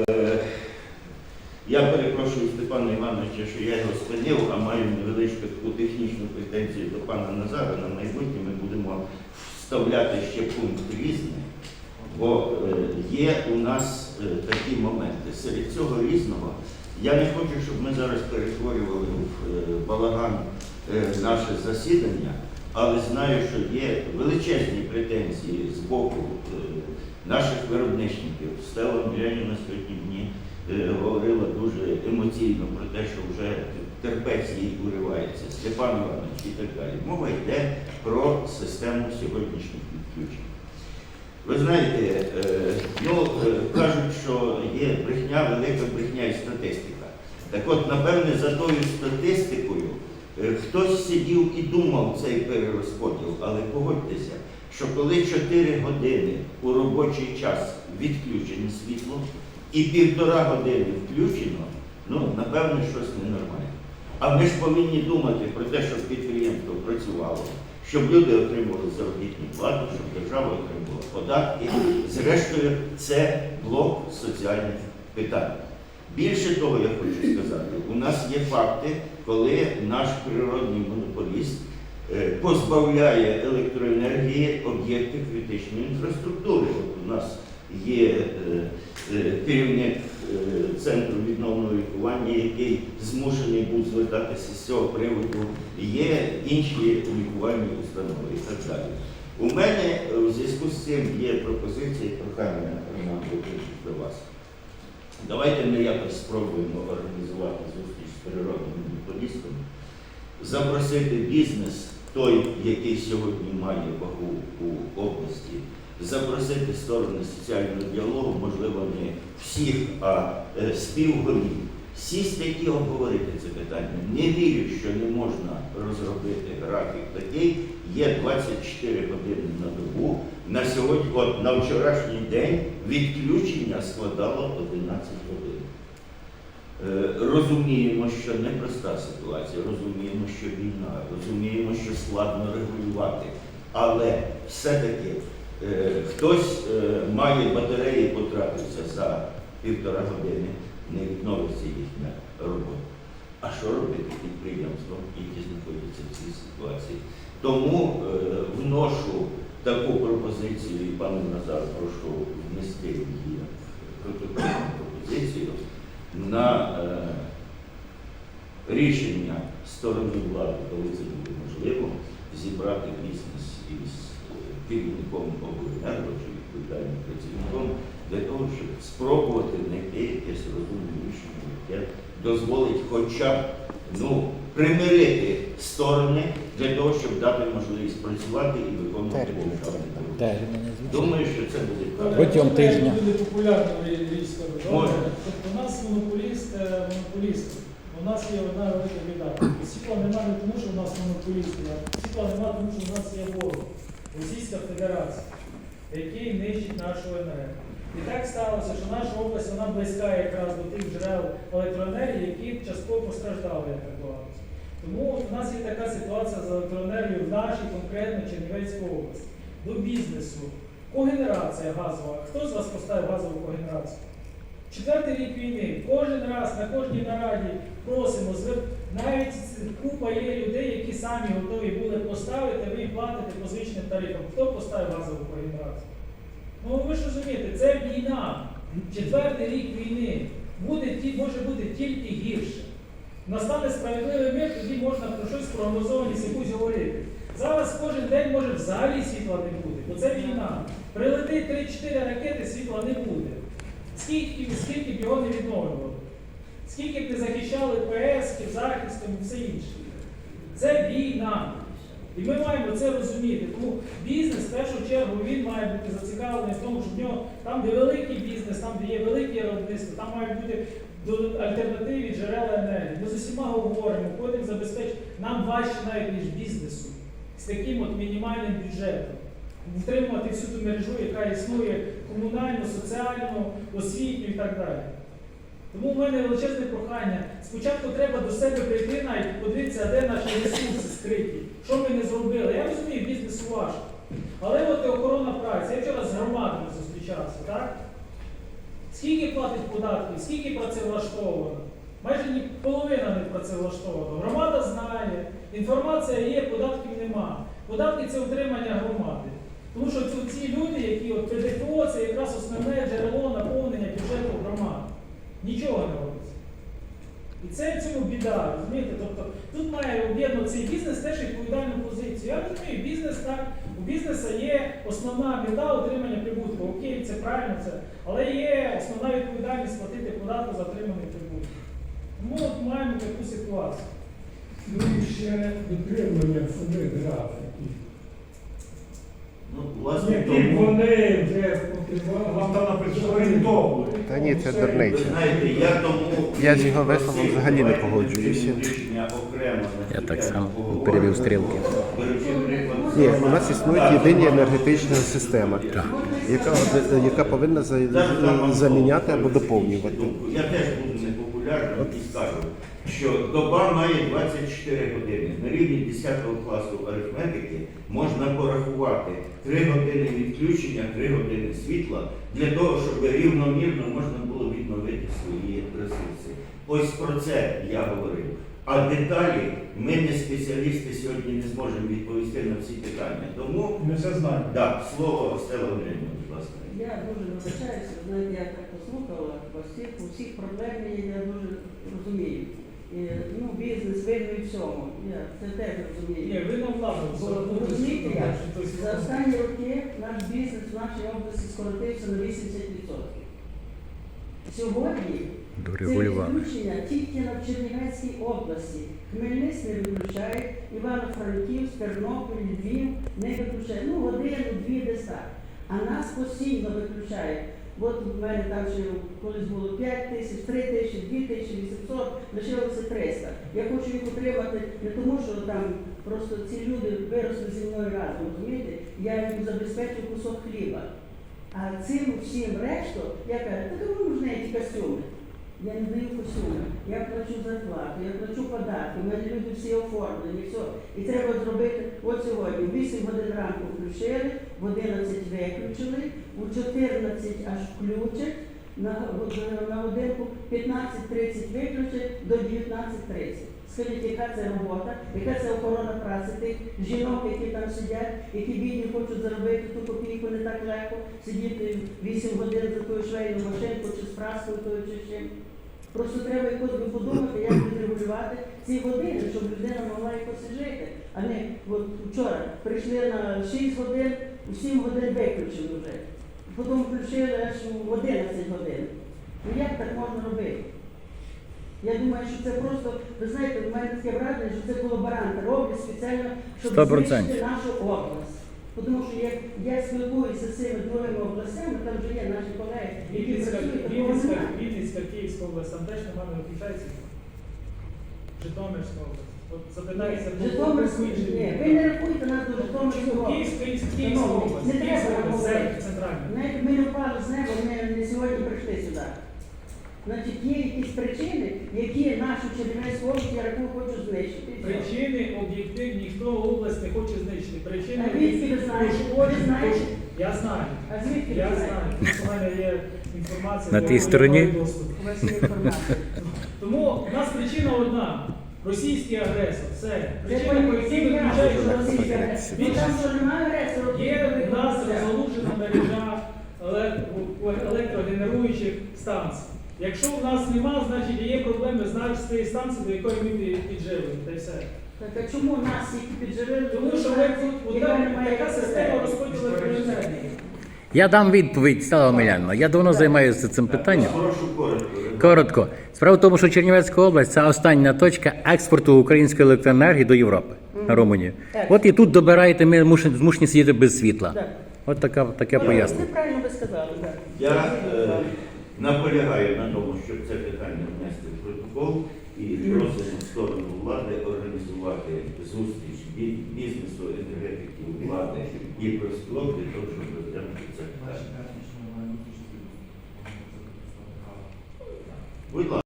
Е, Я перепрошую Степана Івановича, що я його спинив, а маю невеличку таку технічну претензію до пана Назара. На майбутнє ми будемо вставляти ще пункт різне, бо е, є у нас е, такі моменти. Серед цього різного я не хочу, щоб ми зараз перетворювали в балаган наше засідання, але знаю, що є величезні претензії з боку наших виробничників. Стела Мілянівна сьогодні мені е, говорила дуже емоційно про те, що вже терпець їй уривається, Степан Іванович і так далі. Мова йде про систему сьогоднішніх відключень. Ви знаєте, е, ну, е, кажуть, що є брехня, велика брехня і статистика. Так от, напевне, за тою статистикою е, хтось сидів і думав цей перерозподіл, але погодьтеся, що коли 4 години у робочий час відключено світло і півтора години включено, ну, напевне, щось ненормальне. А ми ж повинні думати про те, щоб підприємство працювало, щоб люди отримували заробітну плату, щоб держава отримувала податки. Зрештою, це блок соціальних питань. Більше того, я хочу сказати, у нас є факти, коли наш природний монополіст позбавляє електроенергії об'єктів критичної інфраструктури. От у нас є е, е, керівник е, центру відновного лікування, який змушений був звертатися з цього приводу, є інші лікувальні установи і так далі. У мене е, в зв'язку з цим є пропозиція і прохання Роман до вас. Давайте ми якось спробуємо організувати зустріч з природним монополістом, запросити бізнес, той, який сьогодні має вагу у області, запросити сторони соціального діалогу, можливо, не всіх, а е, співголів, сісти і обговорити це питання. Не вірю, що не можна розробити графік такий. Є 24 години на добу. На сьогодні, от на вчорашній день відключення складало 11 годин. Е, Розуміємо, що непроста ситуація, розуміємо, що війна, розуміємо, що складно регулювати, але все-таки е, хтось е, має батареї, потрапився за півтора години, не відновиться їхня робота. А що робити підприємствам, які знаходяться в цій ситуації? Тому е, вношу таку пропозицію, і пане Назар, прошу внести її пропозицію на е, рішення сторони влади, коли це буде можливо, зібрати бізнес із е, керівником обленерго чи відповідальним працівником для того, щоб спробувати знайти якесь розумне рішення, яке дозволить хоча б ну, примирити сторони для того, щоб дати можливість працювати і виконувати. Терміни, звичайно. Думаю, що це буде правильно. Протягом тижня. Буде популярно. Тобто у нас монополіст, е, монополіст. У нас є одна велика біда. Світла немає не тому, що у нас монополісти, а світла немає, тому що у нас є ворог. Російська Федерація, який нищить нашу енергію. І так сталося, що наша область вона близька якраз до тих джерел електроенергії, які частково постраждали, як регулювалося. Тому у нас є така ситуація з електроенергією в нашій конкретно Чернівецькій області. До бізнесу. Когенерація газова. Хто з вас поставив газову когенерацію? Четвертий рік війни. Кожен раз на кожній нараді просимо, навіть купа є людей, які самі готові були поставити, ви платите по звичним тарифам. Хто поставив газову когенерацію? Ну ви ж розумієте, це війна. Четвертий рік війни. Буде, може бути тільки гірше. Настане справедливий мир, тоді можна про щось прогнозованість якусь говорити. Зараз кожен день може взагалі світла не бути, бо це війна. Прилетить 3-4 ракети, світла не буде. Скільки, скільки б його не відновлювали? Скільки б не захищали ПС, захистом і все інше. Це війна. І ми маємо це розуміти. Тому бізнес в першу чергу він має бути зацікавлений в тому, що в нього там, де великий бізнес, там, де є велике виробництво, там мають бути альтернативні джерела енергії. Ми з усіма говоримо, ходимо забезпечити. Нам важче навіть ніж бізнесу з таким от мінімальним бюджетом. Втримувати всю ту мережу, яка існує комунальну, соціальну, освітню і так далі. Тому в мене величезне прохання. Спочатку треба до себе прийти навіть подивитися, де наші ресурси скриті, що ми не зробили. Я розумію, бізнесу важко. Але от і охорона праці. Я вчора з громадами зустрічався, так? Скільки платить податків, скільки працевлаштовано? Майже ні половина не працевлаштована. Громада знає, інформація є, податків нема. Податки це утримання громади. Тому що ці, ці люди, які от ПДФО, це якраз основне джерело наповнення бюджету громади. Нічого не робиться. І це в цьому біда, розумієте? Тобто тут має об'єднано цей бізнес теж позицію. Я розумію, бізнес так, у бізнесу є основна біда отримання прибутку. Окей, це правильно, це, але є основна відповідальність платити податку за отриманий прибуток. Тому от маємо таку ситуацію. Ну і ще дотримання самих графіків. Ну, власне, Які тому, вони вже Та ні, це дурниця. я з його висловом взагалі не погоджуюся. Я так само перевів стрілки. Ні, у нас існує єдина енергетична система, яка, яка повинна заміняти або доповнювати. Думку. Що доба має 24 години. На рівні 10 класу арифметики можна порахувати 3 години відключення, 3 години світла для того, щоб рівномірно можна було відновити свої ресурси. Ось про це я говорив. А деталі ми не спеціалісти сьогодні не зможемо відповісти на всі питання. Тому Ми все знаємо. да, слово Стела Володимирівна, будь ласка. Я дуже вибачаюся, знаєте, я так послухала вас всіх, у всіх проблем я дуже розумію. І, ну, бізнес винний в всьому. Я це теж Ні, розумію. ви нам ладно, Бо, розумієте, як? За останні роки наш бізнес в нашій області скоротився на 80%. Сьогодні це відключення тільки на Чернівецькій області. Хмельницький не виключає, Івано-Франківськ, Тернопіль, Львів не виключає. Ну, годину, дві десь так. А нас постійно виключають. От в мене там ще колись було 5 тисяч, 3 тисячі, 2 тисячі 800, лишилося 300. Я хочу їх отримати не тому, що там просто ці люди виросли зі мною разом, розумієте? Я їм забезпечу кусок хліба. А цим всім решту, я кажу, та кому можна ті костюми? Я не даю костюми, я плачу зарплату, я плачу податки, у мене люди всі оформлені, все. І треба зробити от сьогодні. В 8 годин ранку включили, в 11 виключили, у 14 аж включать, на годинку 15.30 виключать до 19.30. Скажіть, яка це робота, яка це охорона праці тих жінок, які там сидять, які бідні хочуть заробити ту копійку не так легко, сидіти 8 годин за тою швейну машинку чи з праскою тою чи чим. Просто треба якось би подумати, як відрегулювати ці години, щоб людина могла якось жити. А не от вчора прийшли на 6 годин, у 7 годин виключили вже. Потім включили аж у 11 годин. Ну як так можна робити? Я думаю, що це просто, ви знаєте, в мене таке враження, що це колаборанти роблять спеціально, щоб знищити нашу область. Тому що як я спілкуюся з цими другими областями, там вже є наші колеги, які працюють Вінницька. Вінницька, Київська область, там теж немає не виключається. Житомирська область. От запитається, Житомирську, ні, ви не рахуйте нас до Житомирського. Київська, Київська, Київська область, не Київська треба область, центральна. Ми не впали з неба, ми не сьогодні прийшли сюди. Значить, є якісь причини, які нашу Чернівецьку область, я рахую, хочу знищити. Причини об'єктивні, ніхто область не хоче знищити. Причини А звідки ви знаєте? Ви знаєте? Я знаю. А звідки ви Я знаєте? знаю. У мене є інформація. На тій стороні? У вас є інформація. Тому в нас причина одна. Російський агресор. Все. Це Причина, по якій виключають що російська. Він там що немає агресора? Є в нас розгалужена мережа еле- електрогенеруючих станцій. Якщо в нас нема, значить є проблеми з тієї станції, до якої ми пі- підживлені. Та й все. Так а чому нас тільки підживили? Тому що ви тут Яка така, немає така система розподілу електроенергії. Я дам відповідь, Стала Омеляновна. Я давно займаюся цим питанням. Коротко. Справа в тому, що Чернівецька область це остання точка експорту української електроенергії до Європи на Румунію. От і тут добираєте, ми змушені сидіти без світла. От така, таке Це пояснення. правильно ви сказали, так наполягає на тому, щоб це питання внести в протокол і просимо сторону влади організувати зустріч бізнесу, енергетики влади і профспілок для того, щоб розглянути це питання. Будь ласка.